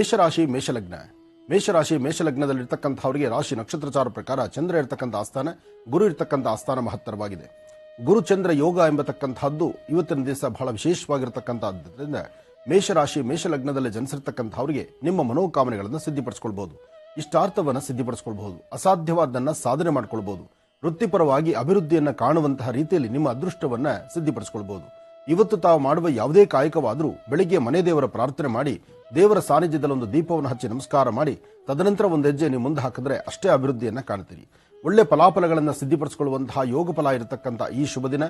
ಮೇಷರಾಶಿ, ಮೇಷಲಗ್ನ. ಮೇಷರಾಶಿ, ಮೇಷಲಗ್ನದಲ್ಲಿರ್ತಕ್ಕಂಥವರಿಗೆ ರಾಶಿ ನಕ್ಷತ್ರಚಾರ ಪ್ರಕಾರ ಚಂದ್ರ ಇರತಕ್ಕಂಥ ಆಸ್ಥಾನ, ಗುರು ಇರತಕ್ಕಂಥ ಆಸ್ಥಾನ ಮಹತ್ತರವಾಗಿದೆ. ಗುರು ಚಂದ್ರ ಯೋಗ ಎಂಬತಕ್ಕಂಥದ್ದು ಇವತ್ತಿನ ದಿವಸ ಬಹಳ ವಿಶೇಷವಾಗಿರತಕ್ಕಂಥದ್ದರಿಂದ ಮೇಷರಾಶಿ, ಮೇಷಲಗ್ನದಲ್ಲಿ ಜನಿಸಿರ್ತಕ್ಕಂಥವರಿಗೆ ನಿಮ್ಮ ಮನೋಕಾಮನೆಗಳನ್ನು ಸಿದ್ಧಿಪಡಿಸ್ಕೊಳ್ಬಹುದು. ಇಷ್ಟಾರ್ಥವನ್ನು ಸಿದ್ಧಿಪಡಿಸ್ಕೊಳ್ಬಹುದು. ಅಸಾಧ್ಯವಾದನ್ನ ಸಾಧನೆ ಮಾಡಿಕೊಳ್ಬಹುದು. ವೃತ್ತಿಪರವಾಗಿ ಅಭಿವೃದ್ಧಿಯನ್ನು ಕಾಣುವಂತಹ ರೀತಿಯಲ್ಲಿ ನಿಮ್ಮ ಅದೃಷ್ಟವನ್ನ ಸಿದ್ಧಿಪಡಿಸ್ಕೊಳ್ಬಹುದು. ಇವತ್ತು ತಾವು ಮಾಡುವ ಯಾವುದೇ ಕಾಯಕವಾದರೂ ಬೆಳಿಗ್ಗೆ ಮನೆ ದೇವರ ಪ್ರಾರ್ಥನೆ ಮಾಡಿ, ದೇವರ ಸಾನ್ನಿಧ್ಯದಲ್ಲಿ ಒಂದು ದೀಪವನ್ನು ಹಚ್ಚಿ ನಮಸ್ಕಾರ ಮಾಡಿ, ತದನಂತರ ಒಂದು ಹೆಜ್ಜೆ ನೀವು ಮುಂದೆ ಹಾಕಿದ್ರೆ ಅಷ್ಟೇ ಅಭಿವೃದ್ಧಿಯನ್ನ ಕಾಣ್ತೀರಿ. ಒಳ್ಳೆ ಫಲಾಫಲಗಳನ್ನು ಸಿದ್ಧಿಪಡಿಸಿಕೊಳ್ಳುವಂತಹ ಯೋಗ ಫಲ ಇರತಕ್ಕಂಥ ಈ ಶುಭ ದಿನ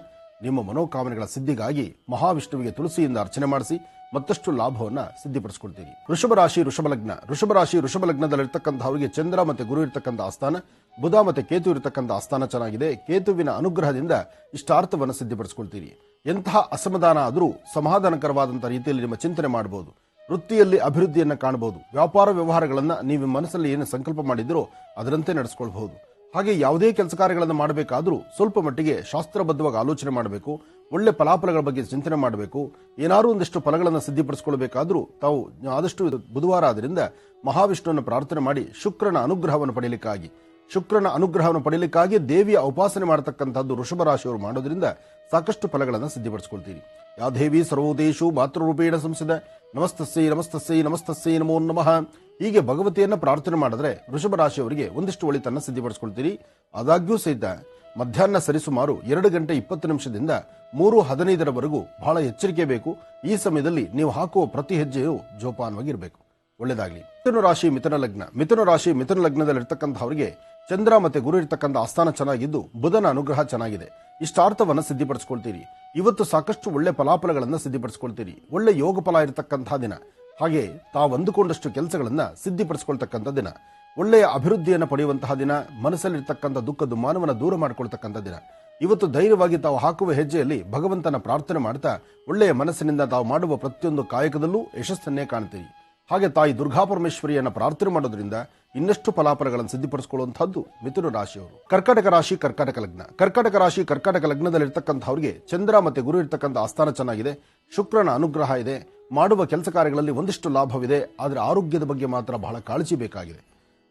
ನಿಮ್ಮ ಮನೋಕಾಮನೆಗಳ ಸಿದ್ಧಿಗಾಗಿ ಮಹಾವಿಷ್ಣುವಿಗೆ ತುಳಸಿಯಿಂದ ಅರ್ಚನೆ ಮಾಡಿಸಿ, ಮತ್ತಷ್ಟು ಲಾಭವನ್ನ ಸಿದ್ಧಿಪಡಿಸಿಕೊಳ್ತೀರಿ ವೃಷಭ ರಾಶಿ, ವೃಷಭ ಲಗ್ನ. ವೃಷಭ ರಾಶಿ, ವೃಷಭ ಲಗ್ನದಲ್ಲಿರ್ತಕ್ಕಂಥವರಿಗೆ ಚಂದ್ರ ಮತ್ತೆ ಗುರು ಇರತಕ್ಕಂಥ ಆಸ್ಥಾನ, ಬುಧ ಮತ್ತೆ ಕೇತು ಇರತಕ್ಕಂಥ ಆಸ್ಥಾನ ಚೆನ್ನಾಗಿದೆ. ಕೇತುವಿನ ಅನುಗ್ರಹದಿಂದ ಇಷ್ಟಾರ್ಥವನ್ನು ಸಿದ್ಧಿಪಡಿಸಿಕೊಳ್ತೀರಿ ಎಂತಹ ಅಸಮಾಧಾನ ಆದರೂ ಸಮಾಧಾನಕರವಾದಂಥ ರೀತಿಯಲ್ಲಿ ನಿಮ್ಮ ಚಿಂತನೆ ಮಾಡಬಹುದು. ವೃತ್ತಿಯಲ್ಲಿ ಅಭಿವೃದ್ಧಿಯನ್ನು ಕಾಣಬಹುದು. ವ್ಯಾಪಾರ ವ್ಯವಹಾರಗಳನ್ನು ನೀವು ಮನಸ್ಸಲ್ಲಿ ಏನು ಸಂಕಲ್ಪ ಮಾಡಿದ್ರೋ ಅದರಂತೆ ನಡೆಸ್ಕೊಳ್ಬಹುದು. ಹಾಗೆ ಯಾವುದೇ ಕೆಲಸ ಕಾರ್ಯಗಳನ್ನು ಮಾಡಬೇಕಾದ್ರೂ ಸ್ವಲ್ಪ ಮಟ್ಟಿಗೆ ಶಾಸ್ತ್ರಬದ್ಧವಾಗಿ ಆಲೋಚನೆ ಮಾಡಬೇಕು. ಒಳ್ಳೆ ಫಲಾಫಲಗಳ ಬಗ್ಗೆ ಚಿಂತನೆ ಮಾಡಬೇಕು. ಏನಾದರೂ ಒಂದಿಷ್ಟು ಫಲಗಳನ್ನು ಸಿದ್ಧಿಪಡಿಸ್ಕೊಳ್ಬೇಕಾದ್ರೂ ತಾವು ಆದಷ್ಟು ಬುಧವಾರ ಆದ್ದರಿಂದ ಮಹಾವಿಷ್ಣುವನ್ನು ಪ್ರಾರ್ಥನೆ ಮಾಡಿ ಶುಕ್ರನ ಅನುಗ್ರಹವನ್ನು ಪಡೆಯಲಿಕ್ಕಾಗಿ. ಶುಕ್ರನ ಅನುಗ್ರಹವನ್ನು ಪಡೆಯಲಿಕ್ಕಾಗಿ ದೇವಿಯ ಉಪಾಸನೆ ಮಾಡತಕ್ಕಂಥದ್ದು ವೃಷಭ ರಾಶಿಯವರು ಮಾಡೋದ್ರಿಂದ ಸಾಕಷ್ಟು ಫಲಗಳನ್ನು ಸಿದ್ಧಿಪಡಿಸಿಕೊಳ್ತೀರಿ. ಯಾ ದೇವಿ ಸರ್ವೋದೇಶು ಮಾತೃರೂಪೇಣ ಸಂಸದ, ನಮಸ್ತಸ್ಸೈ ನಮಸ್ತಸ್ಸೈ ನಮಸ್ತಸ್ಸೈ ನಮೋ ನಮಃ. ಹೀಗೆ ಭಗವತಿಯನ್ನು ಪ್ರಾರ್ಥನೆ ಮಾಡಿದ್ರೆ ವೃಷಭ ರಾಶಿಯವರಿಗೆ ಒಂದಿಷ್ಟು ಒಳಿತನ್ನು ಸಿದ್ಧಿಪಡಿಸಿಕೊಳ್ತೀರಿ. ಆದಾಗ್ಯೂ ಸಹಿತ ಮಧ್ಯಾಹ್ನ ಸರಿಸುಮಾರು ಎರಡು ಗಂಟೆ ಇಪ್ಪತ್ತು ನಿಮಿಷದಿಂದ ಮೂರು ಹದಿನೈದರವರೆಗೂ ಬಹಳ ಎಚ್ಚರಿಕೆ ಬೇಕು. ಈ ಸಮಯದಲ್ಲಿ ನೀವು ಹಾಕುವ ಪ್ರತಿ ಹೆಜ್ಜೆಯು ಜೋಪಾನವಾಗಿರಬೇಕು. ಒಳ್ಳೆಯದಾಗಲಿ ಮಿಥುನ ರಾಶಿ, ಮಿಥುನ ಲಗ್ನ. ಮಿಥುನ ರಾಶಿ, ಮಿಥುನ ಲಗ್ನದಲ್ಲಿರ್ತಕ್ಕಂಥವರಿಗೆ ಚಂದ್ರ ಮತ್ತೆ ಗುರು ಇರ್ತಕ್ಕಂಥ ಆಸ್ಥಾನ ಚೆನ್ನಾಗಿದ್ದು ಬುಧನ ಅನುಗ್ರಹ ಚೆನ್ನಾಗಿದೆ. ಇಷ್ಟಾರ್ಥವನ್ನು ಸಿದ್ಧಿಪಡಿಸ್ಕೊಳ್ತೀರಿ. ಇವತ್ತು ಸಾಕಷ್ಟು ಒಳ್ಳೆ ಫಲಾಫಲಗಳನ್ನು ಸಿದ್ಧಿಪಡಿಸ್ಕೊಳ್ತೀರಿ. ಒಳ್ಳೆ ಯೋಗ ಫಲ ಇರತಕ್ಕಂಥ ದಿನ. ಹಾಗೆ ತಾವು ಅಂದುಕೊಂಡಷ್ಟು ಕೆಲಸಗಳನ್ನು ಸಿದ್ಧಿಪಡಿಸ್ಕೊಳ್ತಕ್ಕಂಥ ದಿನ. ಒಳ್ಳೆಯ ಅಭಿವೃದ್ಧಿಯನ್ನು ಪಡೆಯುವಂತಹ ದಿನ. ಮನಸ್ಸಲ್ಲಿರ್ತಕ್ಕಂಥ ದುಃಖ ಮಾನವನ ದೂರ ಮಾಡಿಕೊಳ್ತಕ್ಕಂಥ ದಿನ. ಇವತ್ತು ಧೈರ್ಯವಾಗಿ ತಾವು ಹಾಕುವ ಹೆಜ್ಜೆಯಲ್ಲಿ ಭಗವಂತನ ಪ್ರಾರ್ಥನೆ ಮಾಡ್ತಾ, ಒಳ್ಳೆಯ ಮನಸ್ಸಿನಿಂದ ತಾವು ಮಾಡುವ ಪ್ರತಿಯೊಂದು ಕಾಯಕದಲ್ಲೂ ಯಶಸ್ಸನ್ನೇ ಕಾಣ್ತೀರಿ. ಹಾಗೆ ತಾಯಿ ದುರ್ಗಾಪರಮೇಶ್ವರಿಯನ್ನ ಪ್ರಾರ್ಥನೆ ಮಾಡೋದ್ರಿಂದ ಇನ್ನಷ್ಟು ಫಲಾಫಲಗಳನ್ನು ಸಿದ್ಧಪಡಿಸಿಕೊಳ್ಳುವಂತಹದ್ದು ಮಿಥುನ ರಾಶಿಯವರು. ಕರ್ಕಾಟಕ ರಾಶಿ, ಕರ್ಕಾಟಕ ಲಗ್ನ. ಕರ್ಕಾಟಕ ರಾಶಿ, ಕರ್ಕಾಟಕ ಲಗ್ನದಲ್ಲಿರ್ತಕ್ಕಂಥವ್ರಿಗೆ ಚಂದ್ರ ಮತ್ತೆ ಗುರು ಇರ್ತಕ್ಕಂಥ ಆಸ್ಥಾನ ಚೆನ್ನಾಗಿದೆ. ಶುಕ್ರನ ಅನುಗ್ರಹ ಇದೆ. ಮಾಡುವ ಕೆಲಸ ಕಾರ್ಯಗಳಲ್ಲಿ ಒಂದಿಷ್ಟು ಲಾಭವಿದೆ. ಆದರೆ ಆರೋಗ್ಯದ ಬಗ್ಗೆ ಮಾತ್ರ ಬಹಳ ಕಾಳಜಿ ಬೇಕಾಗಿದೆ.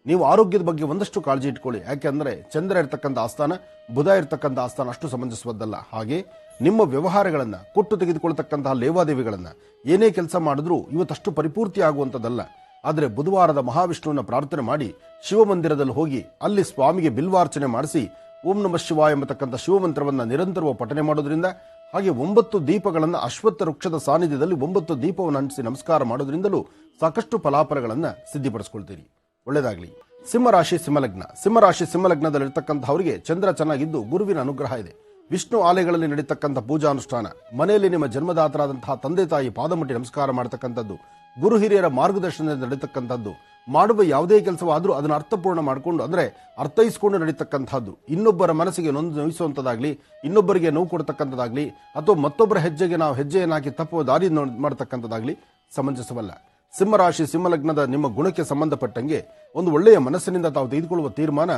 ನೀವು ಆರೋಗ್ಯದ ಬಗ್ಗೆ ಒಂದಷ್ಟು ಕಾಳಜಿ ಇಟ್ಕೊಳ್ಳಿ. ಯಾಕೆಂದ್ರೆ ಚಂದ್ರ ಇರ್ತಕ್ಕಂಥ ಆಸ್ಥಾನ, ಬುಧ ಇರ್ತಕ್ಕಂಥ ಆಸ್ಥಾನ ಅಷ್ಟು ಸಮಂಜಸವದ್ದಲ್ಲ. ಹಾಗೆ ನಿಮ್ಮ ವ್ಯವಹಾರಗಳನ್ನ ಕೊಟ್ಟು ತೆಗೆದುಕೊಳ್ತಕ್ಕಂತಹ ಲೇವಾದೇವಿಗಳನ್ನ ಏನೇ ಕೆಲಸ ಮಾಡಿದ್ರೂ ಇವತ್ತಷ್ಟು ಪರಿಪೂರ್ತಿ ಆಗುವಂಥದ್ದಲ್ಲ ಆದರೆ ಬುಧವಾರದ ಮಹಾವಿಷ್ಣುವನ್ನ ಪ್ರಾರ್ಥನೆ ಮಾಡಿ ಶಿವಮಂದಿರದಲ್ಲಿ ಹೋಗಿ ಅಲ್ಲಿ ಸ್ವಾಮಿಗೆ ಬಿಲ್ವಾರ್ಚನೆ ಮಾಡಿಸಿ ಓಂ ನಮ ಶಿವ ಎಂಬತಕ್ಕಂಥ ಶಿವಮಂತ್ರವನ್ನು ನಿರಂತರವ ಪಠನೆ ಮಾಡೋದ್ರಿಂದ ಹಾಗೆ ಒಂಬತ್ತು ದೀಪಗಳನ್ನು ಅಶ್ವತ್ಥ ವೃಕ್ಷದ ಸಾನ್ನಿಧ್ಯದಲ್ಲಿ ಒಂಬತ್ತು ದೀಪವನ್ನು ಅಂಟಿಸಿ ನಮಸ್ಕಾರ ಮಾಡೋದ್ರಿಂದಲೂ ಸಾಕಷ್ಟು ಫಲಾಫಲಗಳನ್ನು ಸಿದ್ಧಿಪಡಿಸ್ಕೊಳ್ತೀರಿ. ಒಳ್ಳೆಯದಾಗಲಿ. ಸಿಂಹರಾಶಿ ಸಿಂಹಲಗ್ನ. ಸಿಂಹರಾಶಿ ಸಿಂಹಲಗ್ನದಲ್ಲಿರ್ತಕ್ಕಂಥವರಿಗೆ ಚಂದ್ರ ಚೆನ್ನಾಗಿದ್ದು ಗುರುವಿನ ಅನುಗ್ರಹ ಇದೆ. ವಿಷ್ಣು ಆಲಯಗಳಲ್ಲಿ ನಡೀತಕ್ಕಂಥ ಪೂಜಾ ಅನುಷ್ಠಾನ ಮನೆಯಲ್ಲಿ ನಿಮ್ಮ ಜನ್ಮದಾತರಾದಂತಹ ತಂದೆ ತಾಯಿ ಪಾದಮುಟ್ಟಿ ನಮಸ್ಕಾರ ಮಾಡತಕ್ಕಂಥದ್ದು, ಗುರು ಹಿರಿಯರ ಮಾರ್ಗದರ್ಶನದಿಂದ ನಡೀತಕ್ಕಂಥದ್ದು, ಮಾಡುವ ಯಾವುದೇ ಕೆಲಸವಾದರೂ ಅದನ್ನು ಅರ್ಥಪೂರ್ಣ ಮಾಡಿಕೊಂಡು, ಅಂದರೆ ಅರ್ಥೈಸಿಕೊಂಡು ನಡೀತಕ್ಕಂಥದ್ದು. ಇನ್ನೊಬ್ಬರ ಮನಸ್ಸಿಗೆ ನೊಂದು ನೋಯಿಸುವಂಥದ್ದಾಗಲಿ, ಇನ್ನೊಬ್ಬರಿಗೆ ನೋವು ಕೊಡ್ತಕ್ಕಂಥದ್ದಾಗಲಿ, ಅಥವಾ ಮತ್ತೊಬ್ಬರ ಹೆಜ್ಜೆಗೆ ನಾವು ಹೆಜ್ಜೆಯನ್ನು ಹಾಕಿ ತಪ್ಪುವ ದಾರಿ ಮಾಡತಕ್ಕಂಥದ್ದಾಗ್ಲಿ ಸಮಂಜಸವಲ್ಲ. ಸಿಂಹರಾಶಿ, ಸಿಂಹಲಗ್ನದ ನಿಮ್ಮ ಗುಣಕ್ಕೆ ಸಂಬಂಧಪಟ್ಟಂಗೆ ಒಂದು ಒಳ್ಳೆಯ ಮನಸ್ಸಿನಿಂದ ತಾವು ತೆಗೆದುಕೊಳ್ಳುವ ತೀರ್ಮಾನ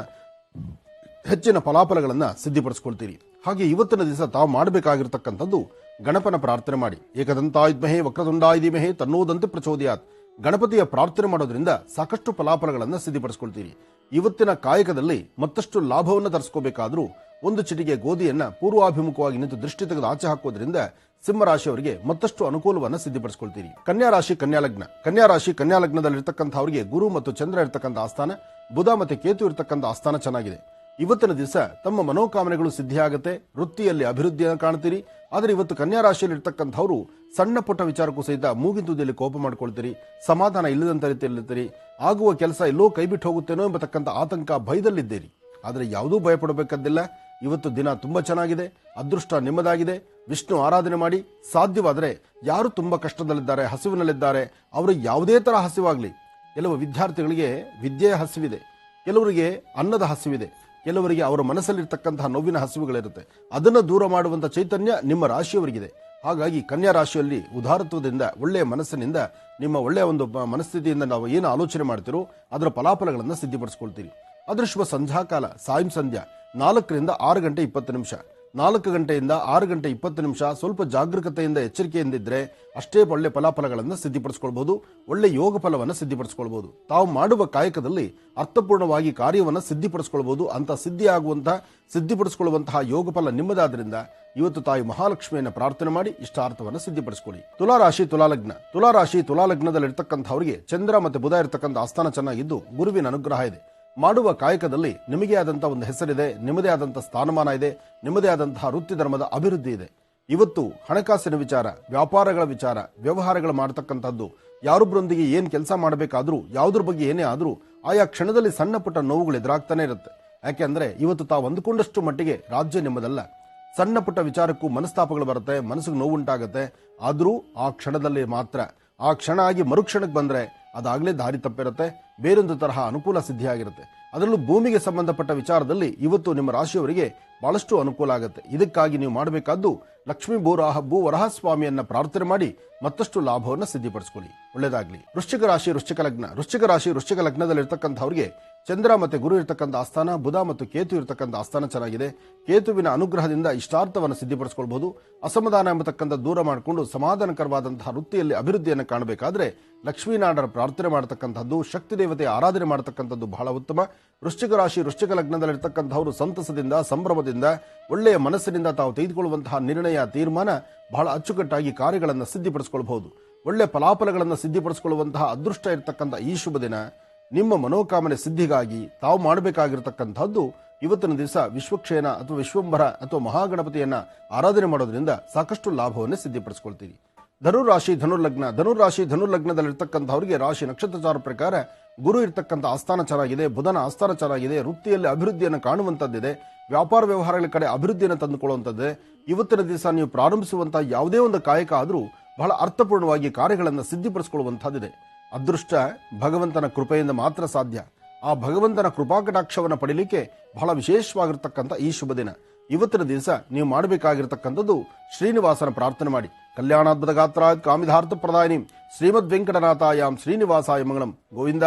ಹೆಚ್ಚಿನ ಫಲಾಫಲಗಳನ್ನು ಸಿದ್ಧಿಪಡಿಸ್ಕೊಳ್ತೀರಿ. ಹಾಗೆ ಇವತ್ತಿನ ದಿವಸ ತಾವು ಮಾಡಬೇಕಾಗಿರ್ತಕ್ಕಂಥದ್ದು ಗಣಪನ ಪ್ರಾರ್ಥನೆ ಮಾಡಿ. ಏಕದಂತಾಯುದ್ಮಹೇ ವಕ್ರದುಂಡಾಯುಧಿಮಹೇ ತನ್ನೋದಂತೆ ಪ್ರಚೋದಯಾತ್. ಗಣಪತಿಯ ಪ್ರಾರ್ಥನೆ ಮಾಡೋದ್ರಿಂದ ಸಾಕಷ್ಟು ಫಲಾಫಲಗಳನ್ನು ಸಿದ್ಧಿಪಡಿಸ್ಕೊಳ್ತೀರಿ. ಇವತ್ತಿನ ಕಾಯಕದಲ್ಲಿ ಮತ್ತಷ್ಟು ಲಾಭವನ್ನು ತರಿಸ್ಕೋಬೇಕಾದ್ರೂ ಒಂದು ಚಿಟಿಗೆ ಗೋಧಿಯನ್ನ ಪೂರ್ವಾಭಿಮುಖವಾಗಿ ನಿಂತು ದೃಷ್ಟಿ ತೆಗೆದು ಆಚೆ ಹಾಕೋದ್ರಿಂದ ಸಿಂಹರಾಶಿಯವರಿಗೆ ಮತ್ತಷ್ಟು ಅನುಕೂಲವನ್ನು ಸಿದ್ಧಪಡಿಸಿಕೊಳ್ತೀರಿ. ಕನ್ಯಾ ರಾಶಿ ಕನ್ಯಾ ಲಗ್ನ ಕನ್ಯಾ ರಾಶಿ ಕನ್ಯಾ ಲಗ್ನದಲ್ಲಿರ್ತಕ್ಕಂಥವರಿಗೆ ಗುರು ಮತ್ತು ಚಂದ್ರ ಇರತಕ್ಕಂಥ ಆಸ್ಥಾನ, ಬುಧ ಮತ್ತು ಕೇತು ಇರತಕ್ಕಂಥ ಆಸ್ಥಾನ ಚೆನ್ನಾಗಿದೆ. ಇವತ್ತಿನ ದಿವಸ ತಮ್ಮ ಮನೋಕಾಮನೆಗಳು ಸಿದ್ಧಿಯಾಗುತ್ತೆ, ವೃತ್ತಿಯಲ್ಲಿ ಅಭಿವೃದ್ಧಿಯನ್ನು ಕಾಣ್ತೀರಿ. ಆದರೆ ಇವತ್ತು ಕನ್ಯಾ ರಾಶಿಯಲ್ಲಿ ಇರ್ತಕ್ಕಂಥವ್ರು ಸಣ್ಣ ಪುಟ್ಟ ವಿಚಾರಕ್ಕೂ ಸಹಿತ ಮೂಗಿನ ಕೋಪ ಮಾಡ್ಕೊಳ್ತೀರಿ, ಸಮಾಧಾನ ಇಲ್ಲದಂತ ರೀತಿಯಲ್ಲಿರ್ತೀರಿ ಆಗುವ ಕೆಲಸ ಎಲ್ಲೋ ಕೈಬಿಟ್ಟು ಹೋಗುತ್ತೇನೋ ಎಂಬತಕ್ಕಂಥ ಆತಂಕ ಭಯದಲ್ಲಿದ್ದೀರಿ. ಆದರೆ ಯಾವುದೂ ಭಯಪಡಬೇಕದ್ದಿಲ್ಲ. ಇವತ್ತು ದಿನ ತುಂಬ ಚೆನ್ನಾಗಿದೆ, ಅದೃಷ್ಟ ನಿಮ್ಮದಾಗಿದೆ. ವಿಷ್ಣು ಆರಾಧನೆ ಮಾಡಿ, ಸಾಧ್ಯವಾದರೆ ಯಾರು ತುಂಬ ಕಷ್ಟದಲ್ಲಿದ್ದಾರೆ, ಹಸಿವಿನಲ್ಲಿದ್ದಾರೆ, ಅವರು ಯಾವುದೇ ಥರ ಹಸಿವಾಗಲಿ. ಕೆಲವು ವಿದ್ಯಾರ್ಥಿಗಳಿಗೆ ವಿದ್ಯೆಯ ಹಸಿವಿದೆ, ಕೆಲವರಿಗೆ ಅನ್ನದ ಹಸಿವಿದೆ. ಕೆಲವರಿಗೆ ಅವರ ಮನಸ್ಸಲ್ಲಿರ್ತಕ್ಕಂತಹ ನೋವಿನ ಹಸಿವುಗಳಿರುತ್ತೆ. ಅದನ್ನು ದೂರ ಮಾಡುವಂತ ಚೈತನ್ಯ ನಿಮ್ಮ ರಾಶಿಯವರಿಗಿದೆ. ಹಾಗಾಗಿ ಕನ್ಯಾ ರಾಶಿಯಲ್ಲಿ ಉದಾರತ್ವದಿಂದ, ಒಳ್ಳೆಯ ಮನಸ್ಸಿನಿಂದ, ನಿಮ್ಮ ಒಳ್ಳೆಯ ಒಂದು ಮನಸ್ಥಿತಿಯಿಂದ ನಾವು ಏನು ಆಲೋಚನೆ ಮಾಡ್ತಿರೋ, ಅದರ ಫಲಾಫಲಗಳನ್ನು ಸಿದ್ಧಿಪಡಿಸ್ಕೊಳ್ತೀರಿ. ಅದೃಶ್ವ ಸಂಧ್ಯಾಕಾಲ, ಸಾಯಂ ಸಂಧ್ಯಾ, ನಾಲ್ಕರಿಂದ ಆರು ಗಂಟೆ ಇಪ್ಪತ್ತು ನಿಮಿಷ. ನಾಲ್ಕು ಗಂಟೆಯಿಂದ ಆರು ಗಂಟೆ ಇಪ್ಪತ್ತು ನಿಮಿಷ ಸ್ವಲ್ಪ ಜಾಗರೂಕತೆಯಿಂದ ಎಚ್ಚರಿಕೆಯಿಂದಿದ್ರೆ ಅಷ್ಟೇ ಒಳ್ಳೆ ಫಲಾಫಲಗಳನ್ನು ಸಿದ್ಧಿಪಡಿಸಿಕೊಳ್ಬಹುದು. ಒಳ್ಳೆ ಯೋಗ ಫಲವನ್ನು ಸಿದ್ಧಿಪಡಿಸಿಕೊಳ್ಬಹುದು. ತಾವು ಮಾಡುವ ಕಾಯಕದಲ್ಲಿ ಅರ್ಥಪೂರ್ಣವಾಗಿ ಕಾರ್ಯವನ್ನು ಸಿದ್ಧಿಪಡಿಸಿಕೊಳ್ಬಹುದು ಅಂತ ಸಿದ್ಧಿಯಾಗುವಂತಹ ಸಿದ್ಧಿಪಡಿಸಿಕೊಳ್ಳುವಂತಹ ಯೋಗ ಫಲ ನಿಮ್ಮದಾದ್ರಿಂದ ಇವತ್ತು ತಾಯಿ ಮಹಾಲಕ್ಷ್ಮಿಯನ್ನು ಪ್ರಾರ್ಥನೆ ಮಾಡಿ ಇಷ್ಟಾರ್ಥವನ್ನು ಸಿದ್ಧಿಪಡಿಸಿಕೊಳ್ಳಿ. ತುಲಾರಾಶಿ ತುಲಾಲಗ್ನ. ತುಲಾರಾಶಿ ತುಲಾಲಗ್ನದಲ್ಲಿರ್ತಕ್ಕಂಥವರಿಗೆ ಚಂದ್ರ ಮತ್ತೆ ಬುಧ ಇರತಕ್ಕಂಥ ಆಸ್ಥಾನ ಚೆನ್ನಾಗಿದ್ದು ಗುರುವಿನ ಅನುಗ್ರಹ ಇದೆ. ಮಾಡುವ ಕಾಯಕದಲ್ಲಿ ನಿಮಗೆ ಆದಂಥ ಒಂದು ಹೆಸರಿದೆ, ನಿಮ್ಮದೇ ಆದಂಥ ಸ್ಥಾನಮಾನ ಇದೆ, ನಿಮ್ಮದೇ ಆದಂತಹ ವೃತ್ತಿ ಧರ್ಮದ ಅಭಿವೃದ್ಧಿ ಇದೆ. ಇವತ್ತು ಹಣಕಾಸಿನ ವಿಚಾರ, ವ್ಯಾಪಾರಗಳ ವಿಚಾರ, ವ್ಯವಹಾರಗಳು ಮಾಡತಕ್ಕಂಥದ್ದು, ಯಾರೊಬ್ಬರೊಂದಿಗೆ ಏನು ಕೆಲಸ ಮಾಡಬೇಕಾದ್ರೂ, ಯಾವುದ್ರ ಬಗ್ಗೆ ಏನೇ ಆದರೂ, ಆಯಾ ಕ್ಷಣದಲ್ಲಿ ಸಣ್ಣ ಪುಟ್ಟ ನೋವುಗಳು ಎದುರಾಗ್ತಾನೆ ಇರುತ್ತೆ. ಯಾಕೆಂದ್ರೆ ಇವತ್ತು ತಾವು ಅಂದುಕೊಂಡಷ್ಟು ಮಟ್ಟಿಗೆ ರಾಜ್ಯ ನಿಮ್ಮದಲ್ಲ. ಸಣ್ಣ ಪುಟ್ಟ ವಿಚಾರಕ್ಕೂ ಮನಸ್ತಾಪಗಳು ಬರುತ್ತೆ, ಮನಸ್ಸಿಗೆ ನೋವುಂಟಾಗುತ್ತೆ. ಆದರೂ ಆ ಕ್ಷಣದಲ್ಲಿ ಮಾತ್ರ, ಆ ಕ್ಷಣ ಆಗಿ ಮರುಕ್ಷಣಕ್ಕೆ ಬಂದ್ರೆ ಅದಾಗಲೇ ದಾರಿ ತಪ್ಪಿರುತ್ತೆ. ಬೇರೊಂದು ತರಹ ಅನುಕೂಲ ಸಿದ್ಧಿಯಾಗಿರುತ್ತೆ. ಅದರಲ್ಲೂ ಭೂಮಿಗೆ ಸಂಬಂಧಪಟ್ಟ ವಿಚಾರದಲ್ಲಿ ಇವತ್ತು ನಿಮ್ಮ ರಾಶಿಯವರಿಗೆ ಬಹಳಷ್ಟು ಅನುಕೂಲ ಆಗುತ್ತೆ. ಇದಕ್ಕಾಗಿ ನೀವು ಮಾಡಬೇಕಾದ್ದು ಲಕ್ಷ್ಮೀ ಭೂ ವರಹಸ್ವಾಮಿಯನ್ನ ಪ್ರಾರ್ಥನೆ ಮಾಡಿ ಮತ್ತಷ್ಟು ಲಾಭವನ್ನು ಸಿದ್ಧಿಪಡಿಸಿಕೊಳ್ಳಿ. ಒಳ್ಳೇದಾಗ್ಲಿ ವೃಶ್ಚಿಕ ರಾಶಿ, ವೃಶ್ಚಿಕ ಲಗ್ನ. ವೃಶ್ಚಿಕ ರಾಶಿ, ವೃಶ್ಚಿಕ ಲಗ್ನದಲ್ಲಿ ಇರ್ತಕ್ಕಂಥವ್ರಿಗೆ ಚಂದ್ರ ಮತ್ತೆ ಗುರು ಇರತಕ್ಕಂಥ ಆಸ್ಥಾನ, ಬುಧ ಮತ್ತು ಕೇತು ಇರತಕ್ಕಂಥ ಆಸ್ಥಾನ ಚೆನ್ನಾಗಿದೆ. ಕೇತುವಿನ ಅನುಗ್ರಹದಿಂದ ಇಷ್ಟಾರ್ಥವನ್ನು ಸಿದ್ಧಪಡಿಸಿಕೊಳ್ಬಹುದು. ಅಸಮಾಧಾನ ಎಂಬತಕ್ಕಂಥ ದೂರ ಮಾಡಿಕೊಂಡು ಸಮಾಧಾನಕರವಾದಂತಹ ವೃತ್ತಿಯಲ್ಲಿ ಅಭಿವೃದ್ಧಿಯನ್ನು ಕಾಣಬೇಕಾದ್ರೆ ಲಕ್ಷ್ಮೀನಾಡರ ಪ್ರಾರ್ಥನೆ ಮಾಡತಕ್ಕಂಥದ್ದು, ಶಕ್ತಿ ದೇವತೆ ಆರಾಧನೆ ಮಾಡತಕ್ಕಂಥದ್ದು ಬಹಳ ಉತ್ತಮ. ವೃಶ್ಚಿಕ ರಾಶಿ, ವೃಶ್ಚಿಕ ಲಗ್ನದಲ್ಲಿರ್ತಕ್ಕಂಥವರು ಸಂತಸದಿಂದ, ಸಂಭ್ರಮದಿಂದ, ಒಳ್ಳೆಯ ಮನಸ್ಸಿನಿಂದ ತಾವು ತೆಗೆದುಕೊಳ್ಳುವಂತಹ ನಿರ್ಣಯ, ತೀರ್ಮಾನ ಬಹಳ ಅಚ್ಚುಕಟ್ಟಾಗಿ ಕಾರ್ಯಗಳನ್ನು ಸಿದ್ಧಿಪಡಿಸಿಕೊಳ್ಳಬಹುದು. ಒಳ್ಳೆ ಫಲಾಫಲಗಳನ್ನು ಸಿದ್ಧಿಪಡಿಸಿಕೊಳ್ಳುವಂತಹ ಅದೃಷ್ಟ ಇರತಕ್ಕಂಥ ಈ ಶುಭ ದಿನ ನಿಮ್ಮ ಮನೋಕಾಮನೆ ಸಿದ್ಧಿಗಾಗಿ ತಾವು ಮಾಡಬೇಕಾಗಿರತಕ್ಕಂಥದ್ದು ಇವತ್ತಿನ ದಿವಸ ವಿಶ್ವಕ್ಷೇನ ಅಥವಾ ವಿಶ್ವಂಭರ ಅಥವಾ ಮಹಾಗಣಪತಿಯನ್ನ ಆರಾಧನೆ ಮಾಡೋದ್ರಿಂದ ಸಾಕಷ್ಟು ಲಾಭವನ್ನು ಸಿದ್ಧಪಡಿಸಿಕೊಳ್ತೀರಿ. ಧನುರಾಶಿ ಧನುರ್ಲಗ್ನ ಧನುರಾಶಿ ಧನುರ್ಲಗ್ನದಲ್ಲಿರ್ತಕ್ಕಂಥವ್ರಿಗೆ ರಾಶಿ ನಕ್ಷತ್ರಚಾರ ಪ್ರಕಾರ ಗುರು ಇರ್ತಕ್ಕಂಥ ಆಸ್ಥಾನ ಚೆನ್ನಾಗಿದೆ, ಬುಧನ ಆಸ್ಥಾನ ಚೆನ್ನಾಗಿದೆ, ವೃತ್ತಿಯಲ್ಲಿ ಅಭಿವೃದ್ಧಿಯನ್ನು ಕಾಣುವಂಥದ್ದಿದೆ, ವ್ಯಾಪಾರ ವ್ಯವಹಾರಗಳ ಕಡೆ ಅಭಿವೃದ್ಧಿಯನ್ನು ತಂದುಕೊಳ್ಳುವಂಥದ್ದೇ ಇವತ್ತಿನ ದಿವಸ ನೀವು ಪ್ರಾರಂಭಿಸುವಂತಹ ಯಾವುದೇ ಒಂದು ಕಾಯಕ ಆದರೂ ಬಹಳ ಅರ್ಥಪೂರ್ಣವಾಗಿ ಕಾರ್ಯಗಳನ್ನು ಸಿದ್ಧಿಪಡಿಸ್ಕೊಳ್ಳುವಂಥದ್ದಿದೆ. ಅದೃಷ್ಟ ಭಗವಂತನ ಕೃಪೆಯಿಂದ ಮಾತ್ರ ಸಾಧ್ಯ. ಆ ಭಗವಂತನ ಕೃಪಾಕಟಾಕ್ಷವನ್ನು ಪಡೀಲಿಕ್ಕೆ ಬಹಳ ವಿಶೇಷವಾಗಿರ್ತಕ್ಕಂಥ ಈ ಶುಭ ದಿನ. ಇವತ್ತಿನ ದಿವಸ ನೀವು ಮಾಡಬೇಕಾಗಿರ್ತಕ್ಕಂಥದ್ದು ಶ್ರೀನಿವಾಸನ ಪ್ರಾರ್ಥನೆ ಮಾಡಿ. ಕಲ್ಯಾಣಾದ್ಭುತ ಗಾತ್ರ ಕಾಮಿಧಾರ್ಥ ಪ್ರಧಾನಿ ಶ್ರೀಮದ್ ವೆಂಕಟನಾಥಾಯಾಮ್ ಶ್ರೀನಿವಾಸಾಯ ಮಂಗಳಂ. ಗೋವಿಂದ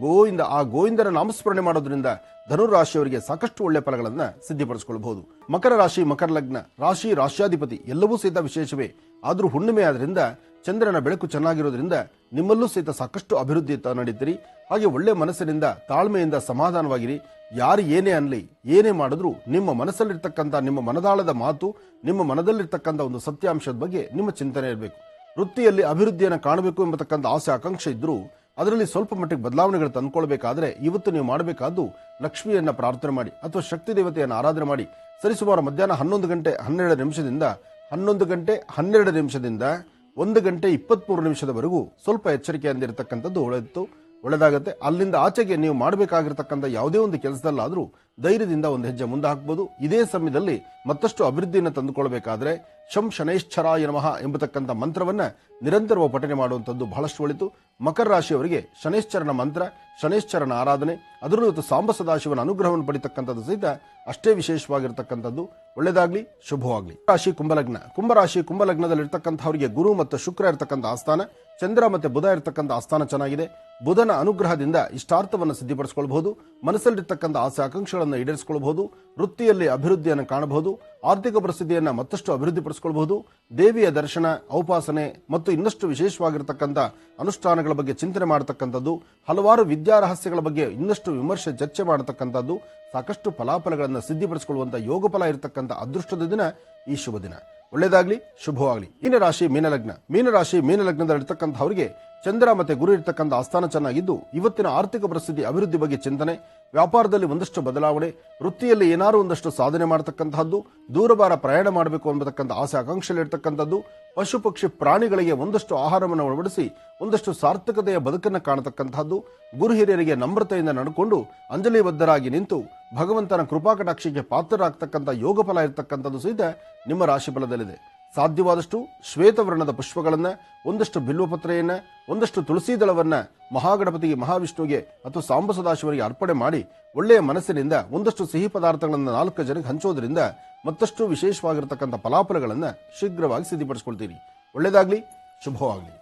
ಗೋವಿಂದ, ಆ ಗೋವಿಂದನ ನಾಮಸ್ಮರಣೆ ಮಾಡೋದ್ರಿಂದ ಧನುರಾಶಿಯವರಿಗೆ ಸಾಕಷ್ಟು ಒಳ್ಳೆ ಫಲಗಳನ್ನು ಸಿದ್ಧಿಪಡಿಸಿಕೊಳ್ಳಬಹುದು ಮಕರ ರಾಶಿ, ಮಕರ ಲಗ್ನ, ರಾಶಿ ರಾಶ್ಯಾಧಿಪತಿ ಎಲ್ಲವೂ ಸಹಿತ ವಿಶೇಷವೇ. ಆದ್ರೂ ಹುಣ್ಣಿಮೆ ಆದ್ರಿಂದ ಚಂದ್ರನ ಬೆಳಕು ಚೆನ್ನಾಗಿರೋದ್ರಿಂದ ನಿಮ್ಮಲ್ಲೂ ಸಹಿತ ಸಾಕಷ್ಟು ಅಭಿವೃದ್ಧಿ ನಡೀತೀರಿ. ಹಾಗೆ ಒಳ್ಳೆ ಮನಸ್ಸಿನಿಂದ ತಾಳ್ಮೆಯಿಂದ ಸಮಾಧಾನವಾಗಿರಿ. ಯಾರು ಏನೇ ಅನ್ಲಿ, ಏನೇ ಮಾಡಿದ್ರು ನಿಮ್ಮ ಮನಸ್ಸಲ್ಲಿರ್ತಕ್ಕಂಥ ನಿಮ್ಮ ಮನದಾಳದ ಮಾತು, ನಿಮ್ಮ ಮನದಲ್ಲಿರ್ತಕ್ಕಂಥ ಒಂದು ಸತ್ಯಾಂಶದ ಬಗ್ಗೆ ನಿಮ್ಮ ಚಿಂತನೆ ಇರಬೇಕು. ವೃತ್ತಿಯಲ್ಲಿ ಅಭಿವೃದ್ಧಿಯನ್ನು ಕಾಣಬೇಕು ಎಂಬತಕ್ಕಂಥ ಆಸೆ, ಆಕಾಂಕ್ಷೆ ಇದ್ದರೂ ಅದರಲ್ಲಿ ಸ್ವಲ್ಪ ಮಟ್ಟಿಗೆ ಬದಲಾವಣೆಗಳು ತಂದ್ಕೊಳ್ಬೇಕಾದ್ರೆ ಇವತ್ತು ನೀವು ಮಾಡಬೇಕಾದ್ದು ಲಕ್ಷ್ಮಿಯನ್ನ ಪ್ರಾರ್ಥನೆ ಮಾಡಿ ಅಥವಾ ಶಕ್ತಿ ದೇವತೆಯನ್ನು ಆರಾಧನೆ ಮಾಡಿ. ಸರಿಸುಮಾರು ಮಧ್ಯಾಹ್ನ ಹನ್ನೊಂದು ಗಂಟೆ ಹನ್ನೆರಡು ನಿಮಿಷದಿಂದ ಹನ್ನೊಂದು ಗಂಟೆ ಹನ್ನೆರಡು ನಿಮಿಷದಿಂದ ಒಂದು ಗಂಟೆ ಇಪ್ಪತ್ಮೂರು ನಿಮಿಷದವರೆಗೂ ಸ್ವಲ್ಪ ಎಚ್ಚರಿಕೆಯಿಂದಿರತಕ್ಕಂಥದ್ದು ಒಳ್ಳೆದಿತ್ತು ಒಳ್ಳೆದಾಗತ್ತೆ. ಅಲ್ಲಿಂದ ಆಚೆಗೆ ನೀವು ಮಾಡಬೇಕಾಗಿರ್ತಕ್ಕಂಥ ಯಾವುದೇ ಒಂದು ಕೆಲಸದಲ್ಲಾದರೂ ಧೈರ್ಯದಿಂದ ಒಂದು ಹೆಜ್ಜೆ ಮುಂದೆ ಹಾಕ್ಬೋದು. ಇದೇ ಸಮಯದಲ್ಲಿ ಮತ್ತಷ್ಟು ಅಭಿವೃದ್ಧಿಯನ್ನು ತಂದುಕೊಳ್ಬೇಕಾದ್ರೆ ಶಂ ಶನೈಶ್ಚರಾಯ ನಮಃ ಎಂಬತಕ್ಕಂಥ ಮಂತ್ರವನ್ನ ನಿರಂತರವಾಗಿ ಪಠನೆ ಮಾಡುವಂಥದ್ದು ಬಹಳಷ್ಟು ಒಳಿತು. ಮಕರ ರಾಶಿಯವರಿಗೆ ಶನೈಶ್ಚರನ ಮಂತ್ರ ಶನೈಶ್ಚರನ ಆರಾಧನೆ, ಅದರಲ್ಲೂ ಇವತ್ತು ಸಾಂಬ ಸದಾಶಿವನ ಅನುಗ್ರಹವನ್ನು ಪಡಿತಕ್ಕಂಥದ್ದು ಸಹಿತ ಅಷ್ಟೇ ವಿಶೇಷವಾಗಿರ್ತಕ್ಕಂಥದ್ದು. ಒಳ್ಳೆಯದಾಗಲಿ ಶುಭವಾಗಲಿ. ರಾಶಿ ಕುಂಭಲಗ್ನ. ಕುಂಭರಾಶಿ ಕುಂಭಲಗ್ನದಲ್ಲಿರ್ತಕ್ಕಂಥವರಿಗೆ ಗುರು ಮತ್ತು ಶುಕ್ರ ಇರತಕ್ಕಂಥ ಆಸ್ಥಾನ. ಚಂದ್ರ ಮತ್ತೆ ಬುಧ ಇರತಕ್ಕಂಥ ಆಸ್ಥಾನ ಚೆನ್ನಾಗಿದೆ. ಬುಧನ ಅನುಗ್ರಹದಿಂದ ಇಷ್ಟಾರ್ಥವನ್ನು ಸಿದ್ಧಿಪಡಿಸಿಕೊಳ್ಳಬಹುದು ಮನಸ್ಸಲ್ಲಿರ್ತಕ್ಕಂಥ ಆಸೆ, ಆಕಾಂಕ್ಷೆಗಳನ್ನು ಈಡೇರಿಸಿಕೊಳ್ಬಹುದು. ವೃತ್ತಿಯಲ್ಲಿ ಅಭಿವೃದ್ಧಿಯನ್ನು ಕಾಣಬಹುದು. ಆರ್ಥಿಕ ಪರಿಸ್ಥಿತಿಯನ್ನು ಮತ್ತಷ್ಟು ಅಭಿವೃದ್ಧಿಪಡಿಸಿಕೊಳ್ಳಬಹುದು ದೇವಿಯ ದರ್ಶನ, ಔಪಾಸನೆ ಮತ್ತು ಇನ್ನಷ್ಟು ವಿಶೇಷವಾಗಿರತಕ್ಕಂಥ ಅನುಷ್ಠಾನಗಳ ಬಗ್ಗೆ ಚಿಂತನೆ ಮಾಡತಕ್ಕಂಥದ್ದು, ಹಲವಾರು ವಿದ್ಯಾರಹಸ್ಯಗಳ ಬಗ್ಗೆ ಇನ್ನಷ್ಟು ವಿಮರ್ಶೆ, ಚರ್ಚೆ ಮಾಡತಕ್ಕಂಥದ್ದು, ಸಾಕಷ್ಟು ಫಲಾಫಲಗಳನ್ನು ಸಿದ್ಧಿಪಡಿಸಿಕೊಳ್ಳುವಂಥ ಯೋಗ ಫಲ ಇರತಕ್ಕಂಥ ಅದೃಷ್ಟದ ದಿನ ಈ ಶುಭ ದಿನ. ಒಳ್ಳೆಯದಾಗ್ಲಿ ಶುಭವಾಗ್ಲಿ. ಮೀನರಾಶಿ ಮೀನಲಗ್ನ. ಮೀನರಾಶಿ ಮೀನಲಗ್ನದಲ್ಲಿರ್ತಕ್ಕಂಥವರಿಗೆ ಚಂದ್ರ ಮತ್ತೆ ಗುರು ಇರ್ತಕ್ಕಂಥ ಆಸ್ಥಾನ ಚೆನ್ನಾಗಿದ್ದು ಇವತ್ತಿನ ಆರ್ಥಿಕ ಪರಿಸ್ಥಿತಿ ಅಭಿವೃದ್ಧಿ ಬಗ್ಗೆ ಚಿಂತನೆ, ವ್ಯಾಪಾರದಲ್ಲಿ ಒಂದಷ್ಟು ಬದಲಾವಣೆ, ವೃತ್ತಿಯಲ್ಲಿ ಏನಾದರೂ ಒಂದಷ್ಟು ಸಾಧನೆ ಮಾಡತಕ್ಕಂತಹದ್ದು ದೂರಬಾರ ಪ್ರಯಾಣ ಮಾಡಬೇಕು ಅನ್ನತಕ್ಕಂಥ ಆಸೆ ಆಕಾಂಕ್ಷೆಯಲ್ಲಿರ್ತಕ್ಕಂಥದ್ದು ಪಶು ಪಕ್ಷಿ ಪ್ರಾಣಿಗಳಿಗೆ ಒಂದಷ್ಟು ಆಹಾರವನ್ನು ಅಳವಡಿಸಿ ಒಂದಷ್ಟು ಸಾರ್ಥಕತೆಯ ಬದುಕನ್ನು ಕಾಣತಕ್ಕಂತಹದ್ದು ಗುರು ಹಿರಿಯರಿಗೆ ನಮ್ರತೆಯಿಂದ ನಡ್ಕೊಂಡು ಅಂಜಲಿಬದ್ಧರಾಗಿ ನಿಂತು ಭಗವಂತನ ಕೃಪಾಕಟಾಕ್ಷಿಗೆ ಪಾತ್ರರಾಗ್ತಕ್ಕಂಥ ಯೋಗ ಫಲ ಇರತಕ್ಕಂಥದ್ದು ಸಹಿತ ನಿಮ್ಮ ರಾಶಿ ಫಲದಲ್ಲಿದೆ. ಸಾಧ್ಯವಾದಷ್ಟು ಶ್ವೇತವರ್ಣದ ಪುಷ್ಪಗಳನ್ನು, ಒಂದಷ್ಟು ಬಿಲ್ವಪತ್ರೆಯನ್ನು, ಒಂದಷ್ಟು ತುಳಸಿ ದಳವನ್ನು ಮಹಾಗಣಪತಿಗೆ ಮಹಾವಿಷ್ಣುವಿಗೆ ಅಥವಾ ಸಾಂಬ ಸದಾಶಿವರಿಗೆ ಅರ್ಪಣೆ ಮಾಡಿ ಒಳ್ಳೆಯ ಮನಸ್ಸಿನಿಂದ ಒಂದಷ್ಟು ಸಿಹಿ ಪದಾರ್ಥಗಳನ್ನು ನಾಲ್ಕು ಜನಕ್ಕೆ ಹಂಚೋದ್ರಿಂದ ಮತ್ತಷ್ಟು ವಿಶೇಷವಾಗಿರತಕ್ಕಂಥ ಫಲಾಫಲಗಳನ್ನು ಶೀಘ್ರವಾಗಿ ಸಿದ್ಧಪಡಿಸ್ಕೊಳ್ತೀರಿ. ಒಳ್ಳೆಯದಾಗಲಿ, ಶುಭವಾಗ್ಲಿ.